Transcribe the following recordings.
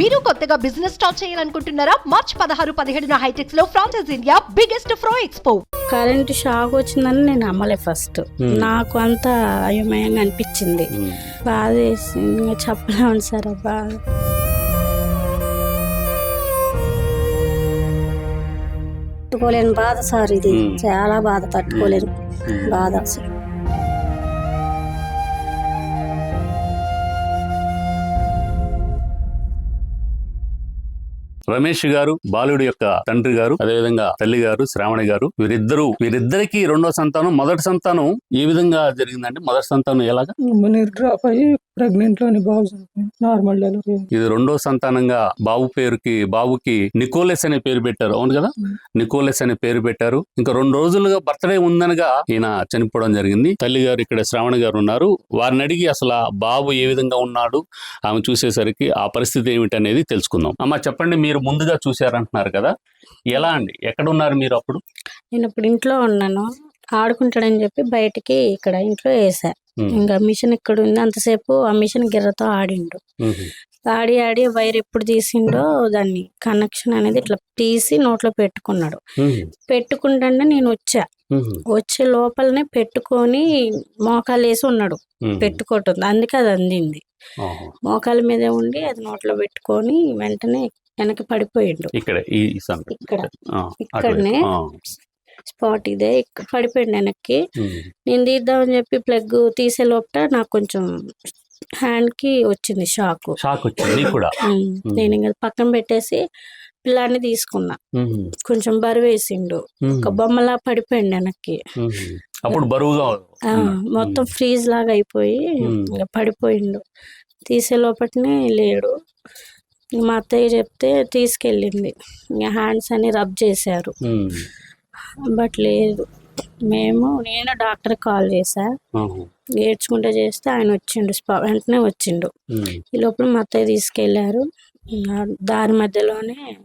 మీరు కొత్తగా business start చేయాలనుకుంటున్నారా? మార్చ్ పదహారు పదిహేడున హైటెక్స్లో franchise India biggest ఫ్రో expo current shock వచ్చిందని నేను నమ్మలే ఫస్ట్ నాకు అంత అయోమయంగా అనిపించింది. బాధ వేసింది. ఇంకా చెప్పలేము సార్ బాధ తట్టుకోలేని బాధ సార్ ఇది. మ్మ్. చాలా బాధ తట్టుకోలేను. బాధ అసలు. రమేష్ గారు బాలుడి యొక్క తండ్రి గారు అదేవిధంగా తల్లి గారు శ్రావణి గారు వీరిద్దరూ వీరిద్దరికి రెండో సంతానం మొదటి సంతానం ఏ విధంగా జరిగిందండి. మొదటి సంతానం ఎలాగా? డ్రాప్ అయ్యి ప్రెగ్నెంట్లోని బాబు నార్మల్ డెలివరీ ఇది రెండో సంతానంగా బాబు పేరుకి బాబుకి నికోలెస్ అనే పేరు పెట్టారు. అవును కదా. నికోలెస్ అనే పేరు పెట్టారు. ఇంకా రెండు రోజులుగా బర్త్డే ఉందనగా ఈయన చనిపోవడం జరిగింది. తల్లి గారు ఇక్కడ శ్రావణి గారు ఉన్నారు. వారిని అడిగి అసలు ఆ బాబు ఏ విధంగా ఉన్నాడు ఆమె చూసేసరికి ఆ పరిస్థితి ఏమిటి అనేది తెలుసుకుందాం. అమ్మ చెప్పండి మీరు ముందుగా చూశారంటున్నారు కదా? ఎలా అండి? ఎక్కడ ఉన్నారు మీరు అప్పుడు? నేను ఇప్పుడు ఇంట్లో ఉన్నాను. ఆడుకుంటాడని చెప్పి బయటికి ఇక్కడ ఇంట్లో వేసా. ఇంకా మిషన్ ఇక్కడ ఉంది అంతసేపు ఆ మిషన్ గిర్రతో ఆడిండు. ఆడి ఆడి వైర్ ఎప్పుడు తీసిండో దాన్ని కనెక్షన్ అనేది ఇట్లా తీసి నోట్లో పెట్టుకున్నాడు మ్మ్. పెట్టుకుంటే నేను వచ్చా. వచ్చే లోపలనే పెట్టుకొని మోకాలు వేసి ఉన్నాడు. పెట్టుకోవటం అందుకే అది అందింది. మోకాల మీదే ఉండి అది నోట్లో పెట్టుకొని వెంటనే వెనక్కి పడిపోయిండు ఇక్కడ ఇక్కడనే. స్పాట్ ఇదే పడిపోయిండు వెనక్కి. నేను తీద్దామని చెప్పి ప్లగ్ తీసే లోపల నాకు కొంచెం హ్యాండ్కి వచ్చింది షాక్. షాక్ వచ్చింది కూడా? నేను ఇంకా పక్కన పెట్టేసి పిల్లాన్ని తీసుకున్నా. కొంచెం బరువు వేసిండు. ఒక బొమ్మలా పడిపోయిండు వెనక్కి. అప్పుడు బరువుగా మొత్తం ఫ్రీజ్ లాగా అయిపోయి పడిపోయిండు. తీసే లోపటనే లేడు. మా అత్తయ్య చెప్తే తీసుకెళ్ళింది. ఇంకా హ్యాండ్స్ అన్ని రబ్ చేశారు. బట్ లేదు. మేము నేను డాక్టర్ కాల్ చేశా. ఏడ్చుకుంటే చేస్తే ఆయన వచ్చిండు వెంటనే వచ్చిండు. ఈ లోపల మా అత్తయ్య తీసుకెళ్ళారు దారి మధ్యలోనే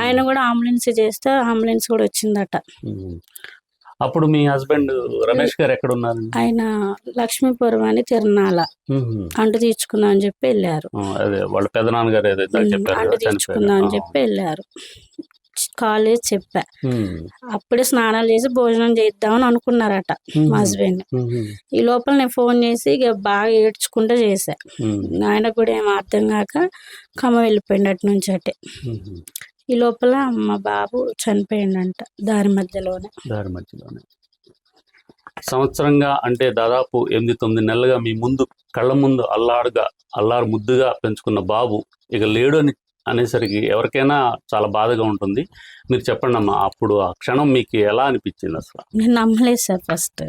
ఆయన కూడా అంబులెన్స్ చేస్తే అంబులెన్స్ కూడా వచ్చిందట. అప్పుడు మీ హస్బెండ్ రమేష్ గారు ఎక్కడ ఉన్నారు ఆయన లక్ష్మీపురం అని తిరునాల. అంటు తీర్చుకుందాం అని చెప్పి వెళ్ళారు. వాళ్ళ పెదనాన్నగారు అంటు. తీర్చుకుందాం అని. చెప్పి వెళ్ళారు. కాలేజ్ చెప్పా. మ్మ్. అప్పుడే స్నానాలు చేసి భోజనం చేద్దామని అనుకున్నారట మా హస్బెండ్. ఈ లోపల నేను ఫోన్ చేసి ఇక బాగా ఏడ్చుకుంటూ చేశా. మ్మ్. ఆయన కూడా ఏం అర్థం కాక ఖమ్మ వెళ్ళిపోయిండు అటు. నుంచి అటే. ఈ లోపల మా బాబు చనిపోయిండంట దారి మధ్యలోనే. దారి మధ్యలోనే. సంవత్సరంగా అంటే దాదాపు ఎనిమిది తొమ్మిది నెలలుగా మీ ముందు కళ్ళ ముందు అల్లాడుగా అల్లారు ముద్దుగా పెంచుకున్న బాబు ఇక లేడు అని అనేసరికి ఎవరికైనా చాలా బాధగా ఉంటుంది. మీరు చెప్పండి అమ్మా అప్పుడు ఆ క్షణం మీకు ఎలా అనిపించింది అసలు? నేను నమ్మలేదు సార్ ఫస్ట్.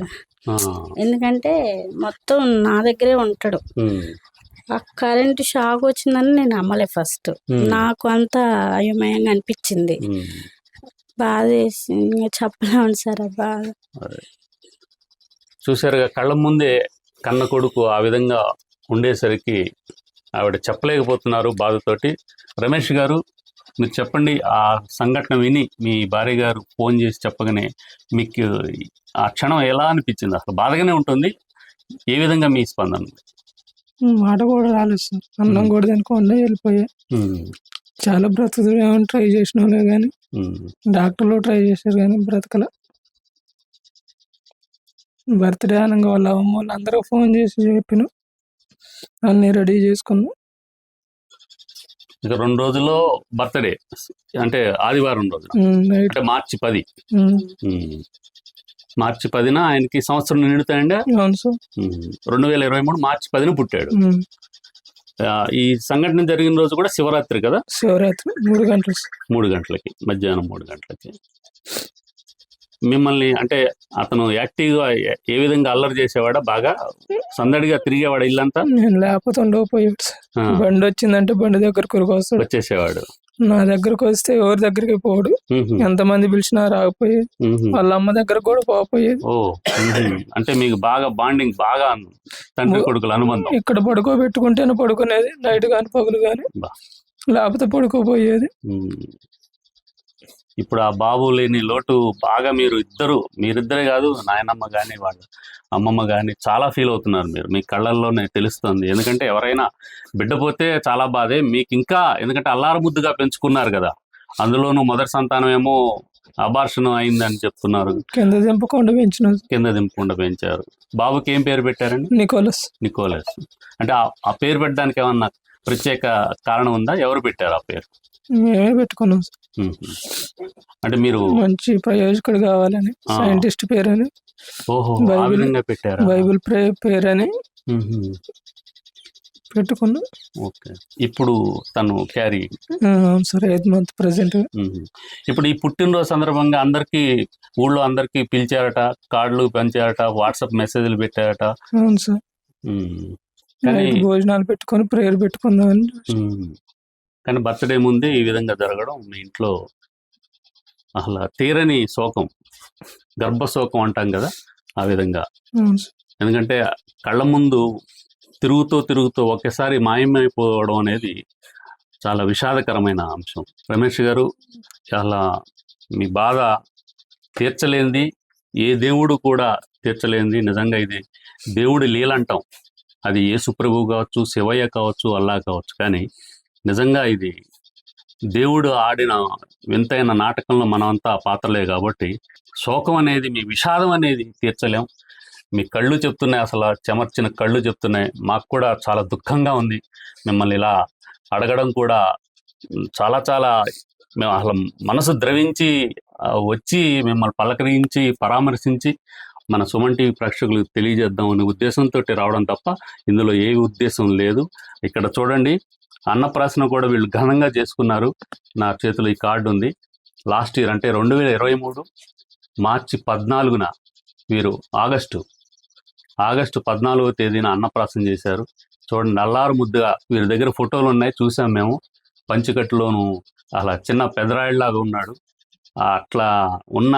ఎందుకంటే మొత్తం నా దగ్గరే ఉంటాడు. ఆ కరెంటు షాక్ వచ్చిందని నేను నమ్మలే ఫస్ట్. నాకు అంత అయోమయంగా అనిపించింది. బాధ ఇంకా చెప్పలేము సార్ బాధ అదే. చూసారుగా కళ్ళ ముందే కన్న కొడుకు ఆ విధంగా ఉండేసరికి ఆవిడ చెప్పలేకపోతున్నారు బాధతోటి. రమేష్ గారు మీరు చెప్పండి ఆ సంఘటన విని మీ భార్య గారు ఫోన్ చేసి చెప్పగానే మీకు ఆ క్షణం ఎలా అనిపించింది? అసలు బాధగానే ఉంటుంది. ఏ విధంగా మీ స్పందన? మాట కూడా రాలేదు సార్. అన్నం కూడా తినుకోండి వెళ్ళిపోయా. చాలా బ్రతుకుదేమని ట్రై చేసిన వాళ్ళే కానీ డాక్టర్లు ట్రై చేశారు కానీ బ్రతకల. బర్త్డే అనగా వాళ్ళ అమ్మ వాళ్ళు అందరూ ఫోన్ చేసి చెప్పిన. అన్ని రెడీ చేసుకున్నాం. ఇక రెండు రోజుల్లో బర్త్డే. అంటే ఆదివారం రోజు అంటే మార్చి పది. మార్చి పదిన ఆయనకి సంవత్సరం నిండుతాయండి? రెండు వేల ఇరవై మూడు మార్చి పదిన పుట్టాడు. ఈ సంఘటన జరిగిన రోజు కూడా శివరాత్రి కదా? శివరాత్రి మూడు గంటలు సార్. మూడు గంటలకి. మధ్యాహ్నం మూడు గంటలకి. మిమ్మల్ని అంటే అతను యాక్టివ్గా ఏ- ఏ విధంగా అల్లరి చేసేవాడా? బాగా సందడిగా తిరిగేవాడు ఇల్లంతా? నేను లేకపోతే సార్. ఆ, బండి వచ్చిందంటే బండి దగ్గరకు వస్తాడు. వచ్చేసేవాడు. నా దగ్గరకు వస్తే ఎవరి దగ్గరికి పోడు. ఎంతమంది పిలిచినా రాకపోయేది. వాళ్ళ అమ్మ దగ్గర కూడా ఓ ఉహు. అంటే మీకు బాగా బాండింగ్ బాగా తండ్రి కొడుకుల అనుబంధం. ఇక్కడ పడుకోబెట్టుకుంటేనే పడుకునేది. నైట్ కానీ పగులు కానీ. లేకపోతే పడుకోపోయేది. ఇప్పుడు ఆ బాబు లేని లోటు బాగా మీరు ఇద్దరు మీరిద్దరే కాదు నాయనమ్మ కానీ వాళ్ళ అమ్మమ్మ కానీ చాలా ఫీల్ అవుతున్నారు మీరు. మీ కళ్ళల్లోనే తెలుస్తుంది. ఎందుకంటే ఎవరైనా బిడ్డ పోతే చాలా బాధే. మీకు ఇంకా ఎందుకంటే అల్లారు ముద్దుగా పెంచుకున్నారు కదా. అందులోనూ మొదటి సంతానం ఏమో అబార్షన్ అయిందని చెప్తున్నారు. కింద దింపకుండా పెంచిన కింద దింపకుండా పెంచారు. బాబుకి ఏం పేరు పెట్టారండి? నికోలస్. నికోలస్. అంటే ఆ- ఆ పేరు పెట్టడానికి ఏమన్నా ప్రత్యేక కారణం ఉందా ఎవరు పెట్టారు ఆ పేరు మేమే పెట్టుకున్నాం సార్. అంటే మీరు మంచి ప్రయోజకుడు కావాలని. సైంటిస్ట్ పేరని ఓహో ఆ బైబిల్- విధంగా పెట్టారా బైబిల్ ప్రే పేరని మ్మ్. పెట్టుకున్నాం ఓకే ఇప్పుడు తను క్యారీ ఆ, అవును సార్ ఎయిత్ మంత్ ప్రజెంట్ మ్మ్. ఇప్పుడు ఈ పుట్టినరోజు సందర్భంగా అందరికీ ఊళ్ళో అందరికీ పిలిచారట కార్డులు పంచారట వాట్సాప్ మెసేజ్లు పెట్టారట అవును సార్ మ్మ్. కానీ భోజనాలు పెట్టుకొని ప్రేయర్ పెట్టుకుందామని. కానీ బర్త్డే ముందే ఈ విధంగా జరగడం మీ ఇంట్లో అసలు తీరని శోకం. గర్భశోకం అంటాం కదా ఆ విధంగా. ఎందుకంటే కళ్ళ ముందు తిరుగుతూ తిరుగుతూ ఒకేసారి మాయమైపోవడం అనేది చాలా విషాదకరమైన అంశం. రమేష్ గారు చాలా మీ బాధ తీర్చలేనిది ఏ దేవుడు కూడా తీర్చలేనిది. నిజంగా ఇది దేవుడి లీలంటాం. అది యేసు కావచ్చు శివయ్య కావచ్చు అల్లా కావచ్చు. కానీ నిజంగా ఇది దేవుడు ఆడిన వింతైన నాటకంలో మనమంతా పాత్రలే కాబట్టి శోకం అనేది మీ విషాదం అనేది తీర్చలేం. మీ కళ్ళు చెప్తున్నాయి అసలు చెమర్చిన కళ్ళు చెప్తున్నాయి. మాకు కూడా చాలా దుఃఖంగా ఉంది. మిమ్మల్ని ఇలా అడగడం కూడా చాలా చాలా మేము అసలు మనసు ద్రవించి వచ్చి మిమ్మల్ని పలకరించి పరామర్శించి మన సుమన్ టీవీ ప్రేక్షకులకు తెలియజేద్దాం అనే ఉద్దేశంతో రావడం తప్ప ఇందులో ఏ ఉద్దేశం లేదు. ఇక్కడ చూడండి అన్నప్రాసన కూడా వీళ్ళు ఘనంగా చేసుకున్నారు. నా చేతిలో ఈ కార్డు ఉంది. లాస్ట్ ఇయర్ అంటే రెండు వేల ఇరవై మూడు మార్చి పద్నాలుగున వీరు ఆగస్టు ఆగస్టు పద్నాలుగో తేదీన అన్నప్రాసన చేశారు. చూడండి నల్లారు ముద్దుగా వీరి దగ్గర ఫోటోలు ఉన్నాయి. చూసాం మేము. పంచికట్టులోను అలా చిన్న పెదరాయిలాగా ఉన్నాడు. అట్లా ఉన్న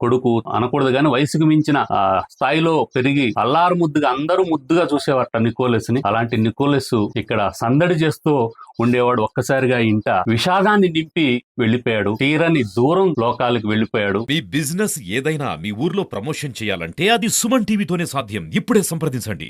కొడుకు అనకూడదు కానీ వయసుకు మించిన ఆ స్థాయిలో పెరిగి అల్లారు ముద్దుగా అందరూ ముద్దుగా చూసేవారట నికోలెస్ని అలాంటి నికోలెస్ ఇక్కడ సందడి చేస్తూ ఉండేవాడు ఒక్కసారిగా ఇంట విషాదాన్ని నింపి వెళ్ళిపోయాడు. తీరని దూరం లోకాలకు వెళ్ళిపోయాడు. మీ బిజినెస్ ఏదైనా మీ ఊర్లో ప్రమోషన్ చేయాలంటే అది సుమన్ టీవీతోనే సాధ్యం. ఇప్పుడే సంప్రదించండి.